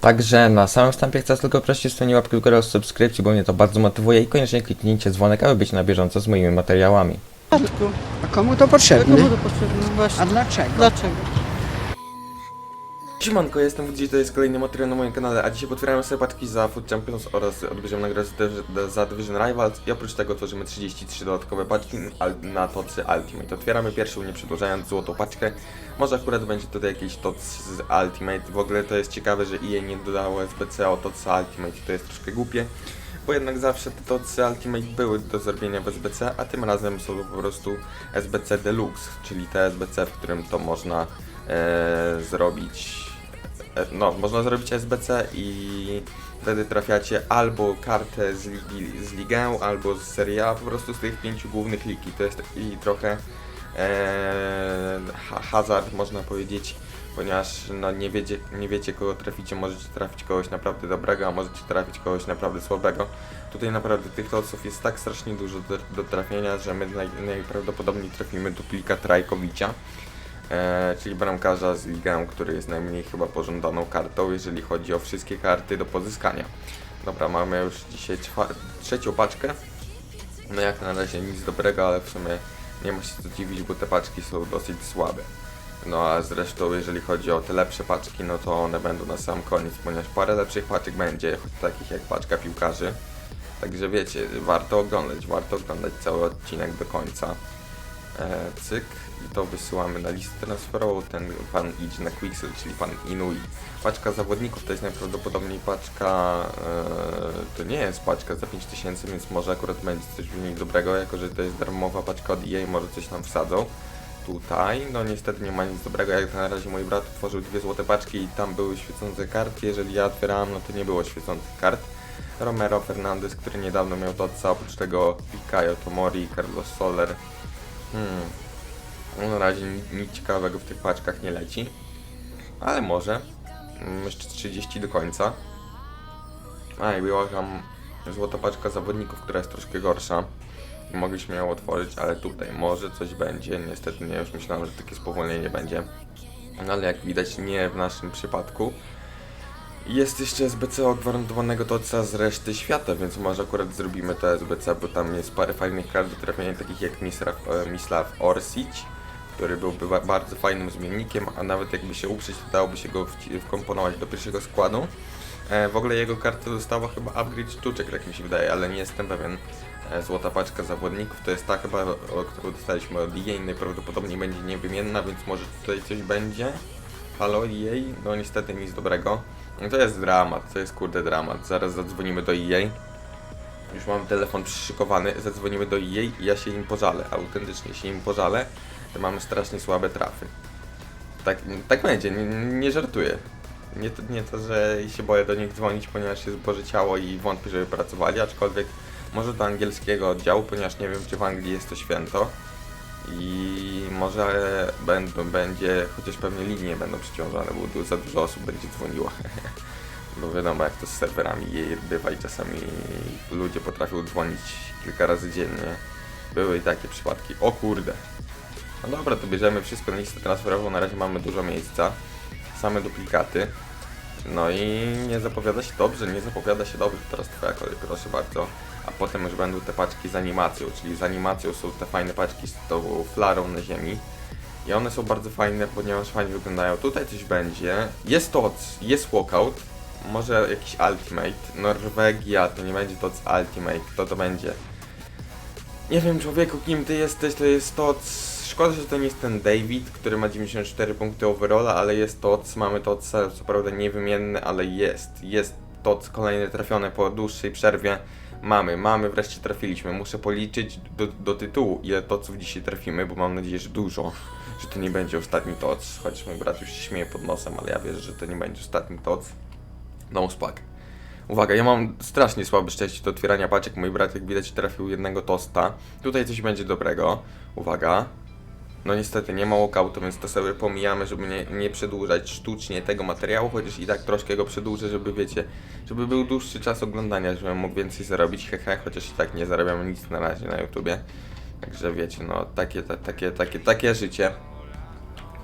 Także na samym wstępie chcę tylko prosić o stanie łapki w górę, o subskrypcję, bo mnie to bardzo motywuje i koniecznie kliknijcie dzwonek, aby być na bieżąco z moimi materiałami. A komu to potrzebne? komu to potrzebne? A Właśnie. dlaczego? Dlaczego? Siemanko, jestem Wódzi, to jest kolejny materiał na moim kanale, a dzisiaj potwieramy sobie paczki za Food Champions oraz odbierzemy nagrodę za- Division Rivals i oprócz tego tworzymy 33 dodatkowe paczki na TOCy Ultimate. Otwieramy pierwszą, nie przedłużając, złotą paczkę. Może akurat będzie tutaj jakiś TOC z Ultimate. W ogóle to jest ciekawe, że EA nie dodało SBC o TOC Ultimate, to jest troszkę głupie. Bo jednak zawsze te TOCy Ultimate były do zrobienia w SBC, a tym razem są po prostu SBC Deluxe, czyli te SBC, w którym to można e, zrobić no, można zrobić SBC i wtedy trafiacie albo kartę z, ligi, z ligę, albo z Serie A, po prostu z tych pięciu głównych ligi. To jest taki trochę e, ha- hazard, można powiedzieć, ponieważ no, nie, wiecie, nie wiecie kogo traficie, możecie trafić kogoś naprawdę dobrego, a możecie trafić kogoś naprawdę słabego. Tutaj naprawdę tych losów jest tak strasznie dużo do, do trafienia, że my naj, najprawdopodobniej trafimy duplikat Rajkowicza e, czyli bramkarza z ligą, który jest najmniej chyba pożądaną kartą, jeżeli chodzi o wszystkie karty do pozyskania. Dobra, mamy już dzisiaj trzecią paczkę. No jak na razie nic dobrego, ale w sumie nie ma się co dziwić, bo te paczki są dosyć słabe. No a zresztą jeżeli chodzi o te lepsze paczki, no to one będą na sam koniec, ponieważ parę lepszych paczek będzie, choć takich jak paczka piłkarzy. Także wiecie, warto oglądać, warto oglądać cały odcinek do końca. E, cyk i to wysyłamy na listę transferową. Ten pan idzie na Quixel, czyli pan Inui. Paczka zawodników to jest najprawdopodobniej paczka. E, to nie jest paczka za 5000, więc może akurat będzie coś w niej dobrego, jako że to jest darmowa paczka od EA, może coś nam wsadzą. Tutaj, no niestety nie ma nic dobrego, jak na razie mój brat otworzył dwie złote paczki i tam były świecące karty, jeżeli ja otwierałem, no to nie było świecących kart. Romero Fernandez, który niedawno miał Totsa, oprócz tego Pikayo Tomori, Carlos Soler, Hmm. No, na razie ni- nic ciekawego w tych paczkach nie leci. Ale może. Mm, Jeszcze 30 do końca. A i była tam złota paczka zawodników, która jest troszkę gorsza. Mogliśmy ją otworzyć, ale tutaj może coś będzie. Niestety nie, już myślałem, że takie spowolnienie będzie. No ale jak widać nie w naszym przypadku. Jest jeszcze SBC od gwarantowanego toca z reszty świata, więc może akurat zrobimy to SBC, bo tam jest parę fajnych kart do trafienia, takich jak Mislav, e, Mislav Orsic, który byłby ba- bardzo fajnym zmiennikiem, a nawet jakby się uprzeć, to dałoby się go wkomponować do pierwszego składu. E, w ogóle jego karta dostała chyba upgrade sztuczek, jak mi się wydaje, ale nie jestem pewien. E, złota paczka zawodników to jest ta chyba, którą dostaliśmy od EA, najprawdopodobniej będzie niewymienna, więc może tutaj coś będzie. Halo EA? No niestety nic dobrego. No to jest dramat, to jest kurde dramat. Zaraz zadzwonimy do EA. Już mam telefon przyszykowany, zadzwonimy do EA i ja się im pożalę. Autentycznie się im pożalę, że mamy strasznie słabe trafy. Tak, tak będzie, nie, nie żartuję. Nie to, nie to, że się boję do nich dzwonić, ponieważ jest Boże Ciało i wątpię, żeby pracowali, aczkolwiek może do angielskiego oddziału, ponieważ nie wiem, czy w Anglii jest to święto. I może będą, będzie, chociaż pewnie linie będą przeciążone, bo za dużo osób będzie dzwoniło. Bo wiadomo jak to z serwerami jej bywa i czasami ludzie potrafią dzwonić kilka razy dziennie. Były i takie przypadki. O kurde. No dobra, to bierzemy wszystko na listę transferową, na razie mamy dużo miejsca. Same duplikaty. No i nie zapowiada się dobrze, nie zapowiada się dobrze. Teraz twoja kolej, proszę bardzo. A potem już będą te paczki z animacją, czyli z animacją są te fajne paczki z tą flarą na ziemi. I one są bardzo fajne, ponieważ fajnie wyglądają. Tutaj coś będzie. Jest TOC, jest walkout. Może jakiś ultimate. Norwegia to nie będzie TOC ultimate. Kto to będzie? Nie wiem człowieku, kim ty jesteś, to jest TOC. Szkoda, że to nie jest ten David, który ma 94 punkty overalla, ale jest TOC. Mamy TOC, co prawda niewymienny, ale jest. Jest TOC kolejny trafione po dłuższej przerwie. Mamy, mamy, wreszcie trafiliśmy. Muszę policzyć do, do tytułu, ile toców dzisiaj trafimy, bo mam nadzieję, że dużo. Że to nie będzie ostatni toc. Chociaż mój brat już się śmieje pod nosem, ale ja wierzę, że to nie będzie ostatni toc. No spak. Uwaga, ja mam strasznie słabe szczęście do otwierania paczek. Mój brat, jak widać, trafił jednego tosta. Tutaj coś będzie dobrego. Uwaga. No niestety nie ma walkoutu, więc to sobie pomijamy, żeby nie, nie przedłużać sztucznie tego materiału, chociaż i tak troszkę go przedłużę, żeby wiecie, żeby był dłuższy czas oglądania, żebym mógł więcej zarobić, hehe, chociaż i tak nie zarabiam nic na razie na YouTubie. Także wiecie, no takie, ta, takie, takie, takie życie.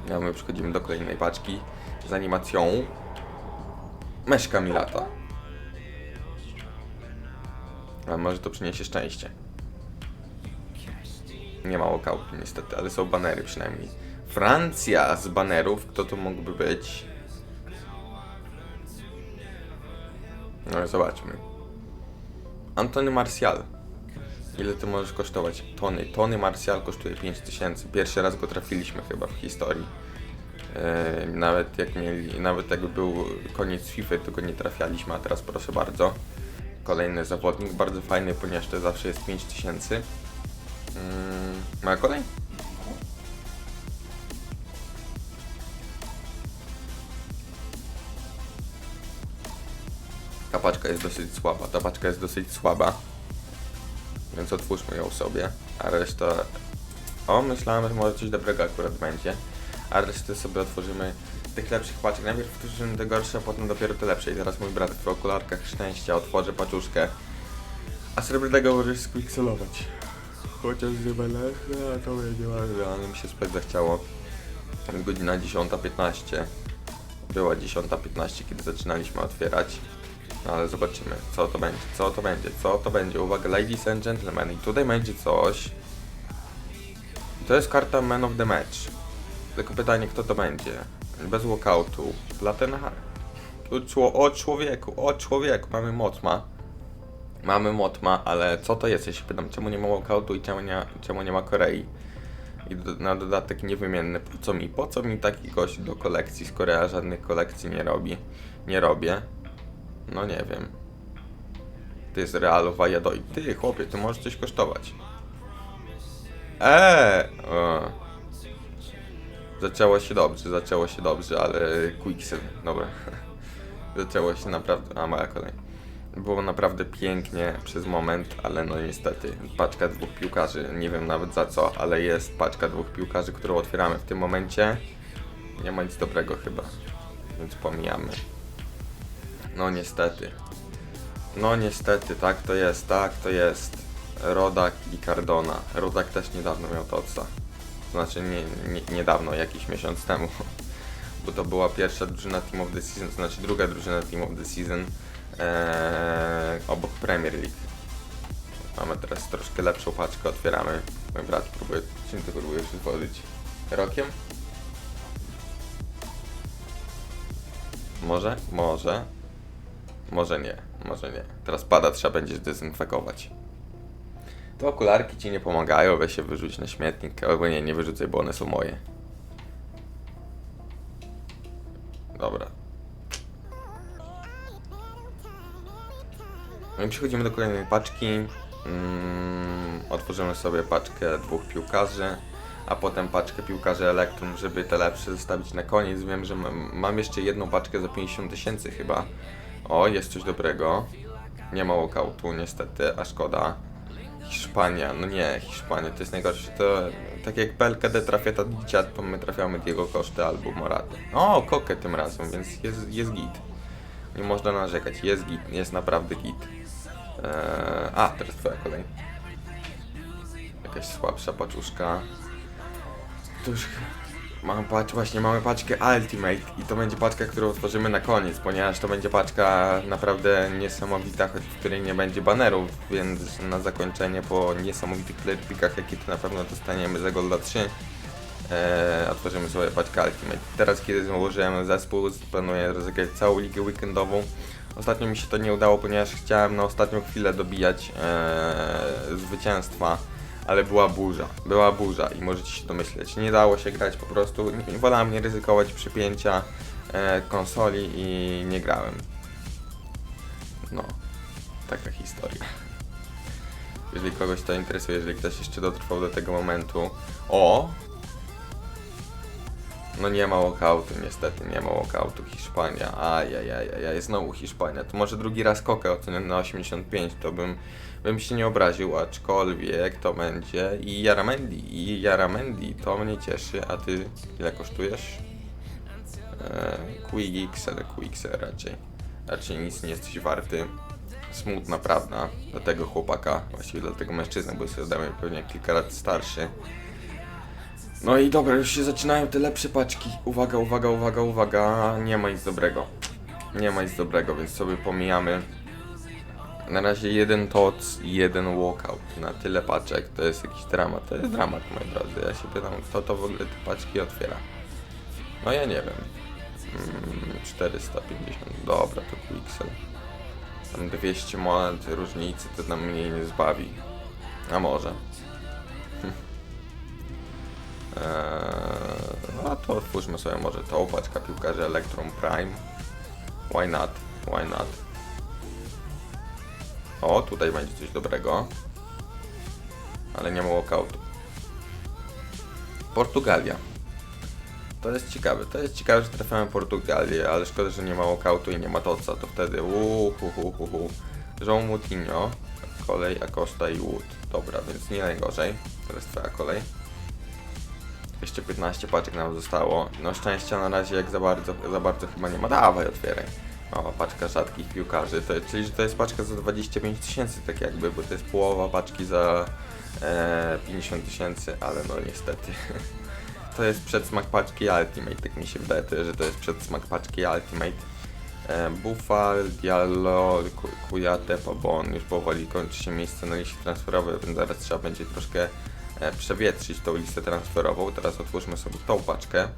No my przechodzimy do kolejnej paczki z animacją. Meszka mi lata. A może to przyniesie szczęście. Nie ma walkoutu niestety, ale są banery przynajmniej. Francja z banerów, kto to mógłby być? No zobaczmy. Antony Martial. Ile ty możesz kosztować? Tony. Tony Martial kosztuje 5000. Pierwszy raz go trafiliśmy chyba w historii. Eee, nawet jak mieli, nawet jakby był koniec FIFA, to go nie trafialiśmy, a teraz proszę bardzo. Kolejny zawodnik, bardzo fajny, ponieważ to zawsze jest 5000. Mm, ma kolej? Ta paczka jest dosyć słaba, ta paczka jest dosyć słaba. Więc otwórzmy ją sobie, a reszta... O, myślałem, że może coś dobrego akurat będzie. A resztę sobie otworzymy tych lepszych paczek. Najpierw otworzymy te gorsze, a potem dopiero te lepsze. I teraz mój brat w okularkach szczęścia otworzy paczuszkę. A srebrnego możesz squixelować. Chociaż nie będę, no, to będzie ważne, ale mi się spać zachciało. Jest godzina 10.15. Była 10.15, kiedy zaczynaliśmy otwierać. No ale zobaczymy, co to będzie, co to będzie, co to będzie. Uwaga, ladies and gentlemen, i tutaj będzie coś. To jest karta Man of the Match. Tylko pytanie, kto to będzie? Bez walkoutu. Platenha. O, czło- o człowieku, o człowieku, mamy Motma. Mamy Motma, ale co to jest? Ja się pytam, czemu nie ma walkoutu i czemu nie, czemu nie ma Korei? I do, na dodatek niewymienny. Po co mi? Po co mi taki gość do kolekcji, skoro ja żadnych kolekcji nie robi? Nie robię. No nie wiem. To jest Real Valladolid. Ty, chłopie, to może coś kosztować. Eee! O. Zaczęło się dobrze, zaczęło się dobrze, ale Quicksil, dobra. Zaczęło się naprawdę, a moja kolej. Było naprawdę pięknie przez moment, ale no niestety paczka dwóch piłkarzy, nie wiem nawet za co, ale jest paczka dwóch piłkarzy, którą otwieramy w tym momencie. Nie ma nic dobrego chyba, więc pomijamy. No niestety. No niestety, tak to jest, tak to jest. Rodak i Cardona. Rodak też niedawno miał Totsa. Znaczy nie, nie, niedawno, jakiś miesiąc temu. Bo to była pierwsza drużyna Team of the Season, znaczy druga drużyna Team of the Season ee, obok Premier League. Mamy teraz troszkę lepszą paczkę, otwieramy. Mój brat próbuje, czym ty próbujesz otworzyć? Rokiem? Może? Może. Może nie, może nie. Teraz pada, trzeba będzie zdezynfekować. Te okularki ci nie pomagają, weź się wyrzuć na śmietnik, albo nie, nie wyrzucaj, bo one są moje. Dobra. No i przechodzimy do kolejnej paczki. Mm, otworzymy sobie paczkę dwóch piłkarzy, a potem paczkę piłkarzy Elektrum, żeby te lepsze zostawić na koniec. Wiem, że mam, jeszcze jedną paczkę za 50 tysięcy chyba. O, jest coś dobrego. Nie ma walkoutu niestety, a szkoda. Hiszpania, no nie, Hiszpania to jest najgorsze. To tak jak PLKD trafia ta dziad, to my trafiamy Diego Koszty albo Moratę. O, Kokę tym razem, więc jest, jest git. Nie można narzekać, jest git, jest naprawdę git. Eee, a, teraz twoja kolej. Jakaś słabsza paczuszka. To już Mam patrz, właśnie mamy paczkę Ultimate i to będzie paczka, którą otworzymy na koniec, ponieważ to będzie paczka naprawdę niesamowita, choć w której nie będzie banerów, więc na zakończenie po niesamowitych playerpickach, jakie tu na pewno dostaniemy za Golda 3, e, otworzymy sobie paczkę Ultimate. Teraz, kiedy założyłem zespół, planuję rozegrać całą ligę weekendową. Ostatnio mi się to nie udało, ponieważ chciałem na ostatnią chwilę dobijać e, zwycięstwa ale była burza, była burza i możecie się domyśleć. Nie dało się grać po prostu, nie, wolałem nie ryzykować przypięcia e, konsoli i nie grałem. No, taka historia. Jeżeli kogoś to interesuje, jeżeli ktoś jeszcze dotrwał do tego momentu. O! No nie ma walkoutu, niestety nie ma walkoutu. Hiszpania, ajajajaj, znowu Hiszpania. To może drugi raz Kokę oceniony na 85, to bym, bym się nie obraził, aczkolwiek to będzie i Jaramendi, i Jaramendi, to mnie cieszy, a ty ile kosztujesz? Eee, QX, ale QX raczej, raczej nic nie jesteś warty. Smutna prawda dla tego chłopaka, właściwie dla tego mężczyzny, bo jest pewnie kilka lat starszy. No i dobra, już się zaczynają te lepsze paczki. Uwaga, uwaga, uwaga, uwaga. Nie ma nic dobrego. nie ma nic dobrego, więc sobie pomijamy. Na razie jeden TOC i jeden walkout na tyle paczek, to jest jakiś dramat, to jest dramat moi drodzy. Ja się pytam, kto to w ogóle te paczki otwiera. No ja nie wiem. Mm, 450, dobra, to Quixel. Tam 200 monet różnicy to nam mniej nie zbawi. A może. Eee, no to otwórzmy sobie może tą paczkę piłkarzy Electron Prime. Why not? Why not? O, tutaj będzie coś dobrego. Ale nie ma walkoutu. Portugalia. To jest ciekawe. To jest ciekawe, że trafiamy Portugalię, ale szkoda, że nie ma walkoutu i nie ma toca. To wtedy uuu, hu, hu, hu, hu. João Moutinho, kolej Acosta i Wood. Dobra, więc nie najgorzej. Teraz twoja kolej. Jeszcze 15 paczek nam zostało. No szczęścia na razie jak za bardzo, za bardzo chyba nie ma. Dawaj, otwieraj. O, paczka rzadkich piłkarzy, to, czyli że to jest paczka za 25 tysięcy, tak jakby, bo to jest połowa paczki za e, 50 tysięcy, ale no niestety. To jest przedsmak paczki Ultimate, tak mi się wydaje, że to jest przedsmak paczki Ultimate. E, Buffal, Diallo, Ku- Kujate, Pabon, już powoli kończy się miejsce na liście transferowej, więc zaraz trzeba będzie troszkę przewietrzyć tą listę transferową. Teraz otwórzmy sobie tą paczkę.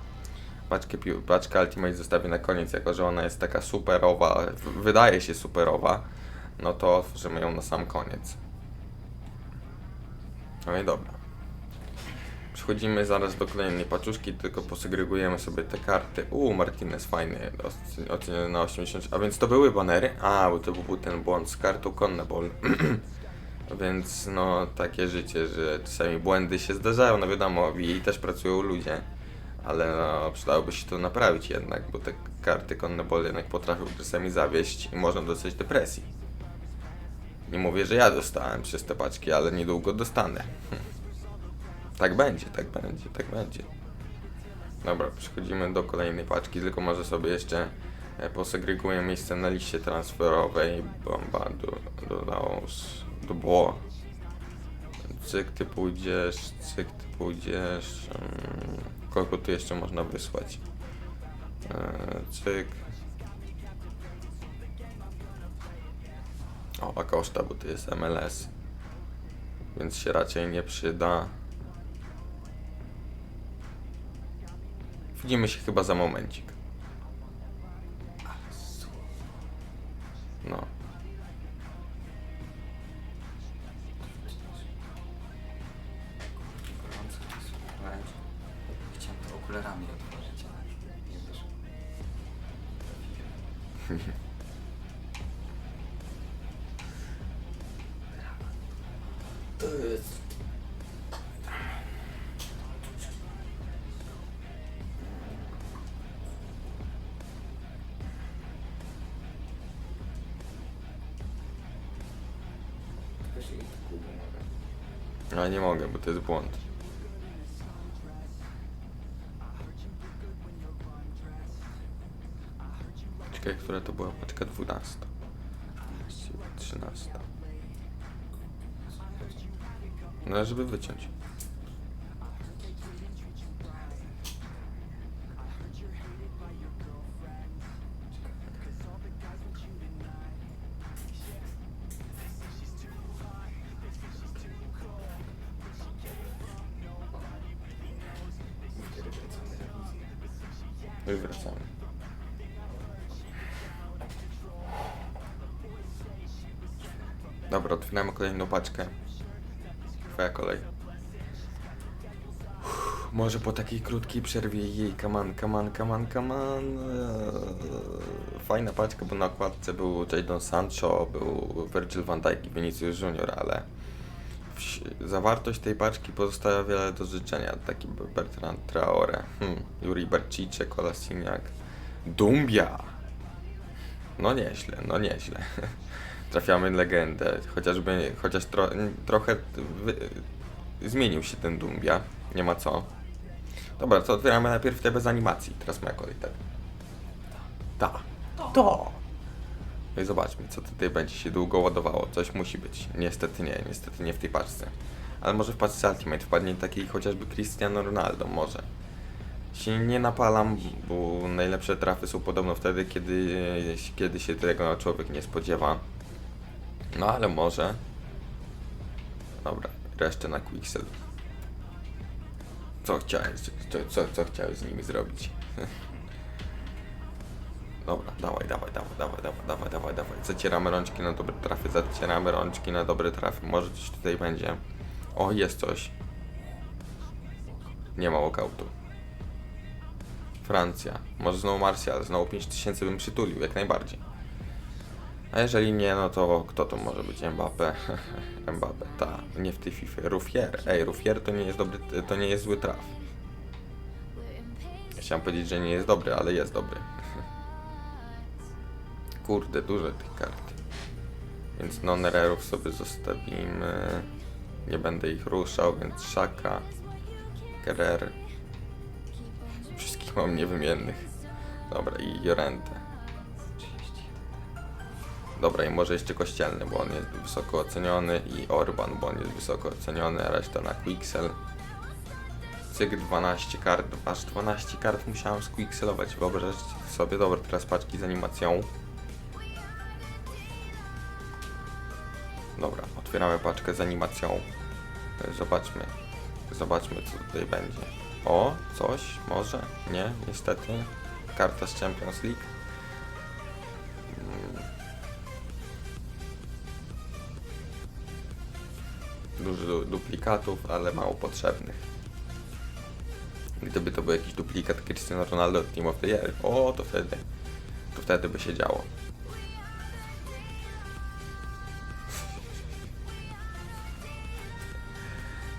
Paczkę, paczkę Ultimate zostawię na koniec, jako że ona jest taka superowa, wydaje się superowa, no to otworzymy ją na sam koniec. No i dobra. Przechodzimy zaraz do kolejnej paczuszki, tylko posegregujemy sobie te karty. Uuu, Martinez fajny, oc- oceniony na 80. A więc to były banery? A, bo to był ten błąd z kartą Conneball. więc no, takie życie, że czasami błędy się zdarzają, no wiadomo, jej też pracują ludzie. Ale no, przydałoby się to naprawić jednak, bo te karty Conneball jednak potrafią czasami zawieść i można dostać depresji. Nie mówię, że ja dostałem przez te paczki, ale niedługo dostanę. Tak będzie, tak będzie, tak będzie. Dobra, przechodzimy do kolejnej paczki, tylko może sobie jeszcze e, posegreguję miejsce na liście transferowej. Bomba do, dodało do było. Cyk, ty pójdziesz, cyk, ty pójdziesz. Mm, kogo tu jeszcze można wysłać? E, cyk. O, Acosta, bo to jest MLS. Więc się raczej nie przyda. Widzimy się chyba za momencik. No. To jest... Tylko się ich kupię która to była paczka 12. Właściwie 13. No, żeby wyciąć. Dobra, otwieramy kolejną paczkę. Twoja kolej. Uff, Może po takiej krótkiej przerwie jej, kaman, kaman, kaman, kaman. Fajna paczka, bo na okładce był Jadon Sancho, był Virgil van Dijk i Vinicius Junior, ale zawartość tej paczki pozostawia wiele do życzenia. Taki Bertrand Traore, hmm, Juri Barcice, Kolasiniak, Dumbia. No nieźle, no nieźle. Trafiamy legendę, chociażby, chociaż tro, trochę zmienił się ten Dumbia, nie ma co. Dobra, to otwieramy najpierw te bez animacji, teraz moja kolej, tak. Ta. To. No i zobaczmy, co tutaj będzie się długo ładowało. Coś musi być. Niestety nie, niestety nie w tej paczce. Ale może w paczce Ultimate wpadnie taki chociażby Cristiano Ronaldo, może. się nie napalam, bo najlepsze trafy są podobno wtedy, kiedy, kiedy się tego człowiek nie spodziewa. No ale może. Dobra, resztę na Quixel. Co chciałem, co, co, co chciałem z nimi zrobić? Dobra, dawaj, dawaj, dawaj, dawaj, dawaj, dawaj, dawaj, dawaj. Zacieramy rączki na dobre trafy, zacieramy rączki na dobre trafy. Może coś tutaj będzie. O, jest coś. Nie ma walkoutu. Francja. Może znowu Martial, znowu 5000 bym przytulił, jak najbardziej. A jeżeli nie, no to kto to może być? Mbappe. Mbappe, ta, nie w tej FIFA. Ruffier. Ej, Ruffier to nie jest dobry, to nie jest zły traf. Chciałem powiedzieć, że nie jest dobry, ale jest dobry. Kurde, dużo tych kart. Więc non-rarów sobie zostawimy. Nie będę ich ruszał, więc Szaka, Gerer. Wszystkich mam niewymiennych. Dobra, i Jorente. Dobra, i może jeszcze Kościelny, bo on jest wysoko oceniony i Orban, bo on jest wysoko oceniony, reszta na Quixel. Cyk 12 kart, aż 12 kart musiałem squixelować, wyobraźcie sobie, dobra, teraz paczki z animacją. Dobra, otwieramy paczkę z animacją. Zobaczmy, zobaczmy co tutaj będzie. O, coś, może? Nie, niestety. Karta z Champions League. Dużo du- duplikatów, ale mało potrzebnych. Gdyby to był jakiś duplikat Cristiano Ronaldo od Team of the Year, o, to wtedy, to wtedy by się działo.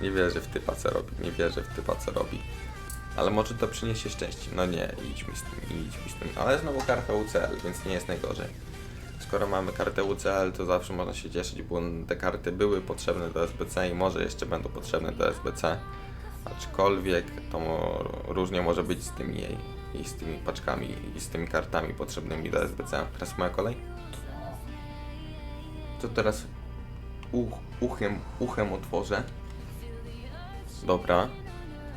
Nie wierzę w typa co robi, nie wierzę w typa co robi. Ale może to przyniesie szczęście. No nie, idź mi z tym, idź mi z tym. Ale znowu karta UCL, więc nie jest najgorzej. Skoro mamy kartę UCL, to zawsze można się cieszyć, bo te karty były potrzebne do SBC i może jeszcze będą potrzebne do SBC. Aczkolwiek to różnie może być z tymi jej i z tymi paczkami i z tymi kartami potrzebnymi do SBC. Teraz moja kolej. To teraz uch, uchem, uchem otworzę. Dobra.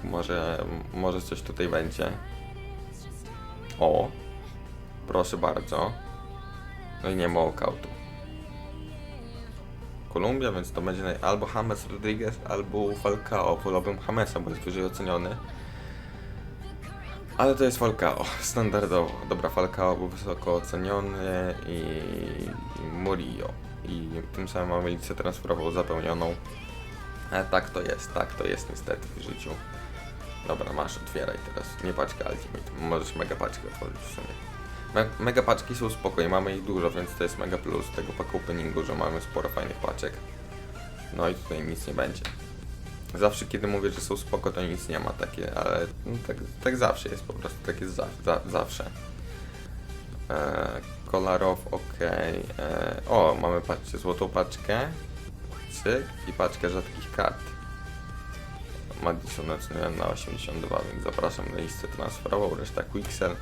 Może, może coś tutaj będzie. O. Proszę bardzo. No i nie ma walkoutu. Kolumbia, więc to będzie albo James Rodriguez, albo Falcao. Wolałbym Jamesa, bo jest wyżej oceniony. Ale to jest Falcao, standardowo. Dobra, Falcao był wysoko oceniony i, i Murillo. I tym samym mamy listę transferową zapełnioną. Ale tak to jest, tak to jest niestety w życiu. Dobra, masz, otwieraj teraz. Nie paczkę Ultimate, możesz mega paczkę otworzyć w sumie. Me mega paczki są spokojne, mamy ich dużo, więc to jest mega plus tego pack openingu, że mamy sporo fajnych paczek. No i tutaj nic nie będzie. Zawsze kiedy mówię, że są spoko, to nic nie ma takie, ale no, tak, tak zawsze jest po prostu, tak jest za, za, zawsze. E, ok. E, o, mamy patrzcie, złotą paczkę. Cyk i paczkę rzadkich kart. Madison na 82, więc zapraszam na listę transferową, reszta Quixel.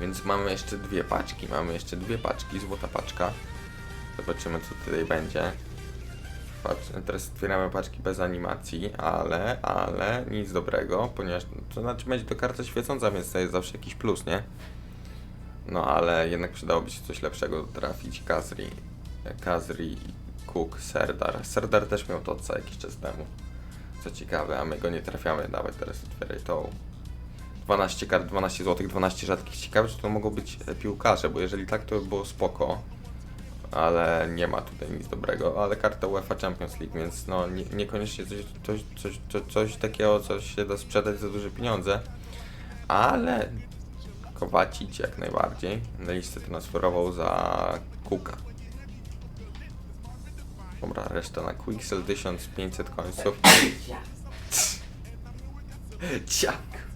Więc mamy jeszcze dwie paczki, mamy jeszcze dwie paczki, złota paczka. Zobaczymy co tutaj będzie. Patrz, teraz otwieramy paczki bez animacji, ale, ale nic dobrego, ponieważ to znaczy będzie to karta świecąca, więc to jest zawsze jakiś plus, nie? No ale jednak przydałoby się coś lepszego trafić. Kazri, Kazri, Cook, Serdar. Serdar też miał to co jakiś czas temu. Co ciekawe, a my go nie trafiamy. Dawaj teraz otwieraj tą. 12 kart, 12 zł, 12 rzadkich. Ciekawe, czy to mogą być e, piłkarze, bo jeżeli tak, to by było spoko. Ale nie ma tutaj nic dobrego. Ale karta UEFA Champions League, więc no nie, niekoniecznie coś, coś, coś, coś, coś takiego, co się da sprzedać za duże pieniądze. Ale Kowacic jak najbardziej. Na listę transferową za Kuka. Dobra, reszta na Quixel 1500 końców. Ciak.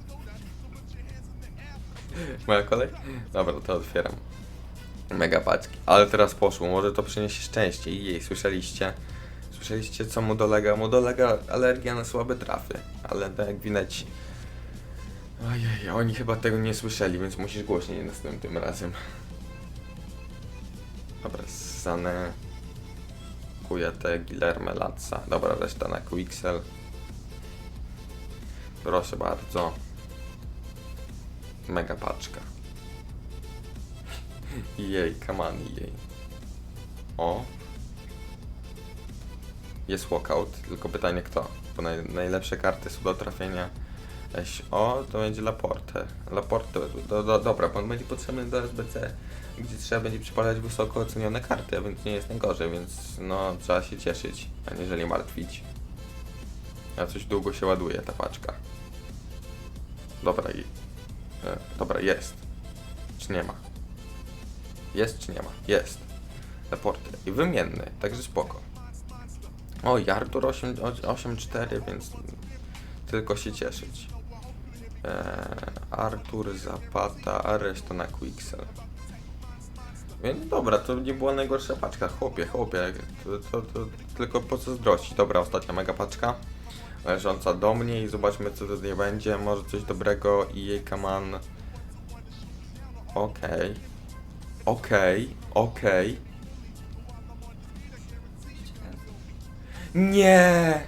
Moja kolej? Dobra, to otwieram. Mega paczki. Ale teraz poszło, może to przyniesie szczęście. I jej, słyszeliście? Słyszeliście co mu dolega? Mu dolega alergia na słabe trafy. Ale tak jak widać... Ojej, oni chyba tego nie słyszeli, więc musisz głośniej następnym razem. Dobra, Sane... Kujete, Guillermo Latza. Dobra, reszta na Quixel. Proszę bardzo. Mega paczka. Jej, on, jej. O. Jest walkout, tylko pytanie kto? Bo naj, najlepsze karty są do trafienia. Eś, o, to będzie Laporte. Laporte, do, do, dobra, bo on będzie potrzebny do SBC, gdzie trzeba będzie przypadać wysoko ocenione karty, a więc nie jest najgorzej, więc no, trzeba się cieszyć, aniżeli martwić. A coś długo się ładuje ta paczka. Dobra, e, dobra, jest. Czy nie ma? Jest czy nie ma? Jest. Laporte. I wymienny, także spoko. O, i Artur 8-4, więc tylko się cieszyć. Eee, Artur, Zapata, a reszta na Quixel. Więc dobra, to nie była najgorsza paczka. Chłopie, chłopie, to, to, to tylko po co zdrościć. Dobra, ostatnia mega paczka. Leżąca do mnie i zobaczmy co tutaj będzie. Może coś dobrego i jej kaman. Okej. Okej, okej. Nie!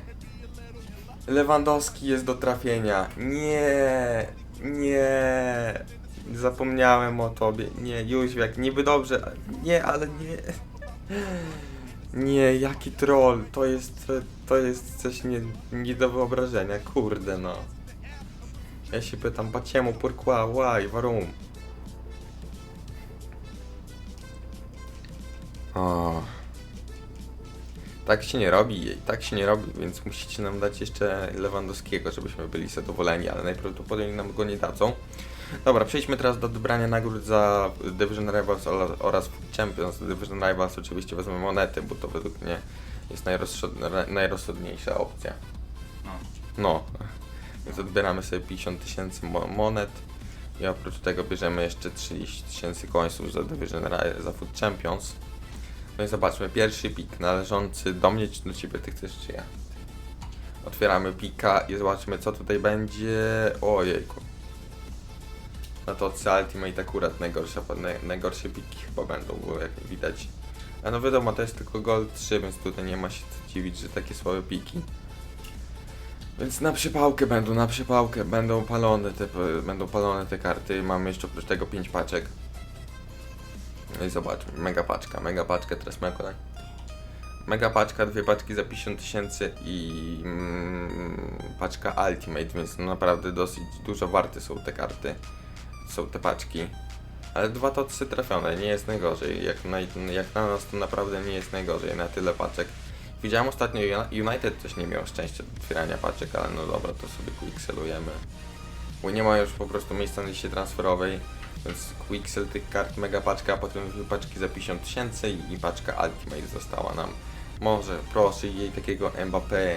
Lewandowski jest do trafienia. Nie! Nie! Zapomniałem o tobie. Nie, Jóźwiak, niby dobrze. Nie, ale nie. Nie, jaki troll. To jest, to jest coś nie, nie do wyobrażenia. Kurde no. Ja się pytam, paciemu, pourquoi, why, warum? O. Tak się nie robi jej, tak się nie robi, więc musicie nam dać jeszcze Lewandowskiego, żebyśmy byli zadowoleni, ale najprawdopodobniej nam go nie dadzą. Dobra, przejdźmy teraz do dobrania nagród za Division Rivals oraz Champions. Division Rivals oczywiście wezmę monety, bo to według mnie jest najrozsąd- najrozsądniejsza opcja. No, No, więc odbieramy sobie 50 tysięcy mo- monet i oprócz tego bierzemy jeszcze 30 tysięcy końców za Division Ri- za Food Champions. No i zobaczmy, pierwszy pik należący do mnie czy do ciebie, ty chcesz czy ja? Otwieramy pika i zobaczmy co tutaj będzie. Ojejku. No to C Ultimate akurat najgorsza, naj, najgorsze piki chyba będą, bo jak widać. A no wiadomo, to jest tylko Gold 3, więc tutaj nie ma się co dziwić, że takie słabe piki. Więc na przypałkę będą, na przypałkę będą palone te, będą palone te karty. Mamy jeszcze oprócz tego 5 paczek. No i zobaczmy, mega paczka, mega paczka, teraz moja. Mega paczka, dwie paczki za 50 tysięcy i mm, paczka Ultimate, więc no naprawdę dosyć dużo warte są te karty. Są te paczki. Ale dwa tocy trafione, nie jest najgorzej. Jak na, jak na nas to naprawdę nie jest najgorzej na tyle paczek. Widziałem ostatnio Uni- United też nie miał szczęścia do otwierania paczek, ale no dobra, to sobie quickselujemy. Bo nie ma już po prostu miejsca na liście transferowej, więc quicksel tych kart mega paczka, a potem paczki za 50 tysięcy i, paczka Ultimate została nam. Może, proszę, jej takiego Mbappé,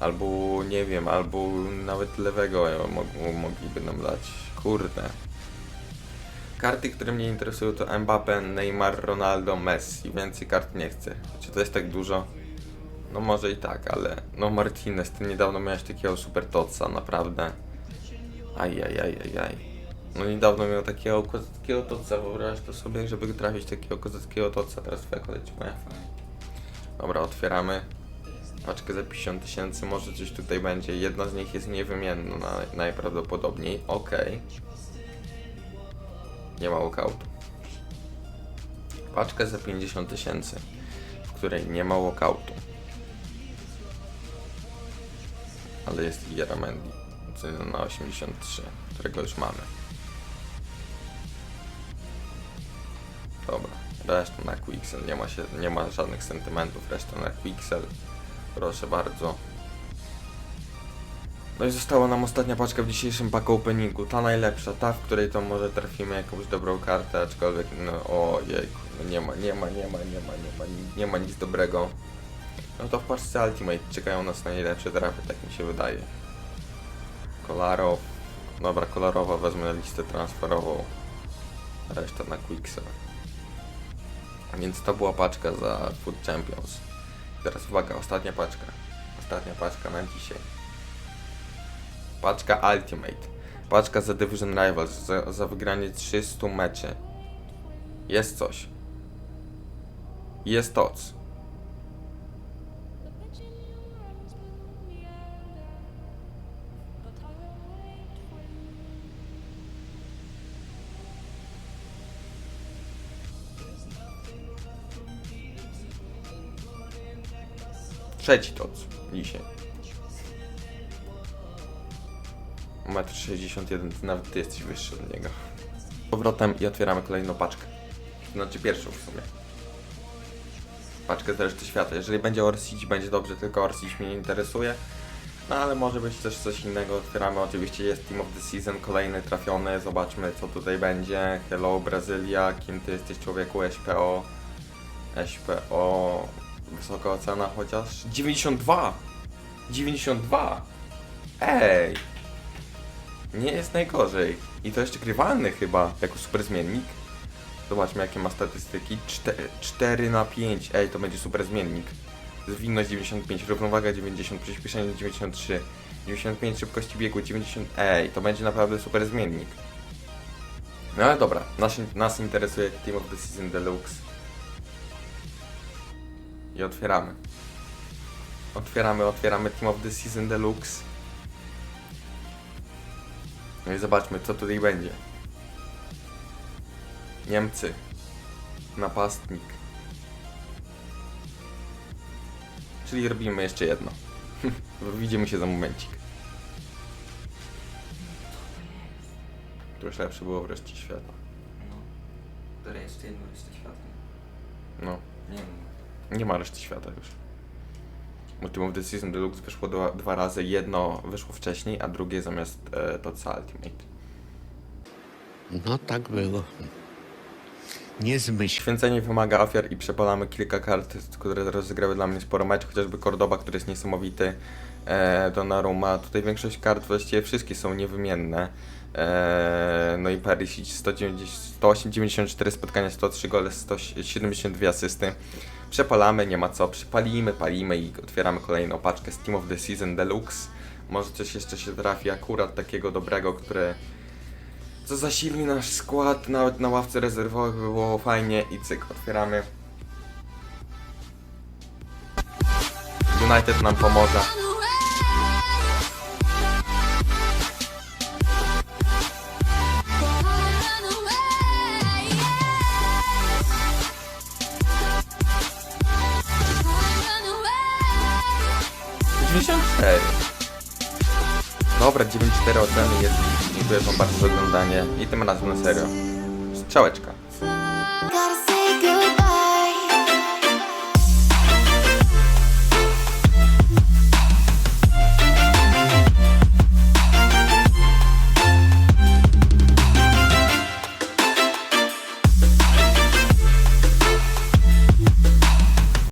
albo nie wiem, albo nawet lewego mog- mogliby nam dać. Kurde. Karty, które mnie interesują to Mbappé, Neymar, Ronaldo, Messi. Więcej kart nie chcę. Czy to jest tak dużo? No może i tak, ale no Martinez, ty niedawno miałeś takiego super toca, naprawdę. Aj, aj, aj, aj, aj. No niedawno miał takiego kozackiego toca, wyobraź to sobie, żeby trafić takiego kozackiego toca, teraz twoja kolej moja? Dobra, otwieramy. Paczkę za 50 tysięcy, może coś tutaj będzie. Jedna z nich jest niewymienna na, najprawdopodobniej. Okej. Nie ma walkoutu. Paczkę za 50 tysięcy, w której nie ma walkoutu. Ale jest i Jaramendi, oceniony na 83, którego już mamy. Dobra, reszta na Quixel, nie ma, się, nie ma żadnych sentymentów, reszta na Quixel. Proszę bardzo. No i została nam ostatnia paczka w dzisiejszym pack openingu, ta najlepsza, ta w której to może trafimy jakąś dobrą kartę, aczkolwiek no ojejku, no nie ma, nie ma, nie ma, nie ma, nie ma, nie, ma nic dobrego. No to w paczce Ultimate czekają nas najlepsze trafy, tak mi się wydaje. Kolarow, dobra, kolorowa wezmę na listę transferową, reszta na Quicksell. Więc to była paczka za Food Champions. Teraz uwaga, ostatnia paczka. Ostatnia paczka na dzisiaj. Paczka Ultimate. Paczka za Division Rivals, za, za wygranie 300 mecze. Jest coś. Jest toc. Trzeci toc dzisiaj. Metr 61, nawet ty jesteś wyższy od niego. Z Powrotem i otwieramy kolejną paczkę. Znaczy pierwszą w sumie. Paczkę z reszty świata. Jeżeli będzie Orsić, będzie dobrze, tylko Orsić mnie nie interesuje. No ale może być też coś innego. Otwieramy oczywiście jest Team of the Season, kolejny trafiony. Zobaczmy co tutaj będzie. Hello Brazylia, kim ty jesteś człowieku? SPO. SPO. Wysoka ocena chociaż. 92! 92! Ej! Nie jest najgorzej. I to jeszcze grywalny chyba, jako super zmiennik. Zobaczmy jakie ma statystyki. 4, 4 na 5. Ej, to będzie super zmiennik. Zwinność 95, równowaga 90, przyspieszenie 93, 95 szybkości biegu 90. Ej, to będzie naprawdę super zmiennik. No ale dobra, nas, nas interesuje Team of the Season Deluxe. I otwieramy. Otwieramy, otwieramy Team of the Season Deluxe. No i zobaczmy, co tutaj będzie. Niemcy. Napastnik. Czyli robimy jeszcze jedno. Widzimy się za momencik. To już lepsze było wreszcie świata. No. Jeszcze jedno resztę świata. No, Nie wiem. nie ma reszty świata już. The Season Deluxe wyszło dwa, dwa razy. Jedno wyszło wcześniej, a drugie zamiast e, TOTSA Ultimate. No tak było. Nie zmyśl. Święcenie wymaga ofiar i przepalamy kilka kart, które rozegrały dla mnie sporo mecz, chociażby Cordoba, który jest niesamowity, e, Donnarumma, tutaj większość kart, właściwie wszystkie są niewymienne. E, no i Perisic 190 194 spotkania, 103 gole, 172 asysty. Przepalamy, nie ma co, przypalimy, palimy i otwieramy kolejną paczkę z Team of the Season Deluxe. Może coś jeszcze się trafi akurat takiego dobrego, które co zasili nasz skład, nawet na ławce rezerwowych by było fajnie i cyk, otwieramy. United nam pomoże. Cztery. Dobra, 9-4 oceny jest. Dziękuję wam bardzo za oglądanie i tym razem na serio. Strzałeczka.